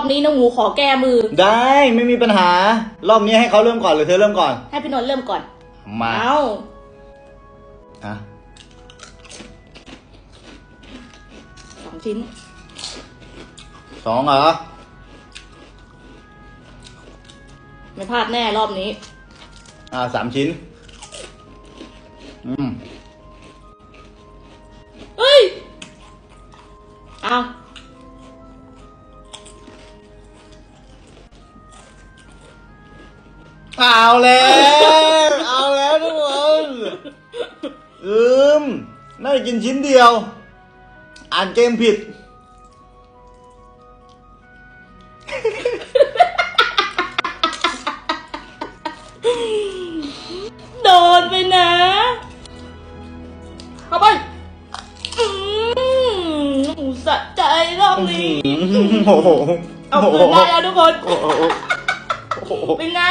อบนี้น้องหมูขอแก้มือ ได้ไม่มีปัญหา รอบนี้ให้เขาเริ่มก่อนหรือเธอเริ่มก่อน ให้พี่นนท์เริ่มก่อนมาเอาฮะสองชิ้นสองเหรอไม่พลาดแน่รอบนี้ อ่าสามชิ้น อืมเฮ้ยเอา เอาแล้ว เอาแล้วทุกคนลืมน่าจะกินชิ้นเดียว อ่านเกมผิด โดนไปนะเอาไปอืมหมูสะใจรอบนี้ โอ้โหเอาคืนได้แล้วทุกคน โอ้โหโอ้โห เป็นไง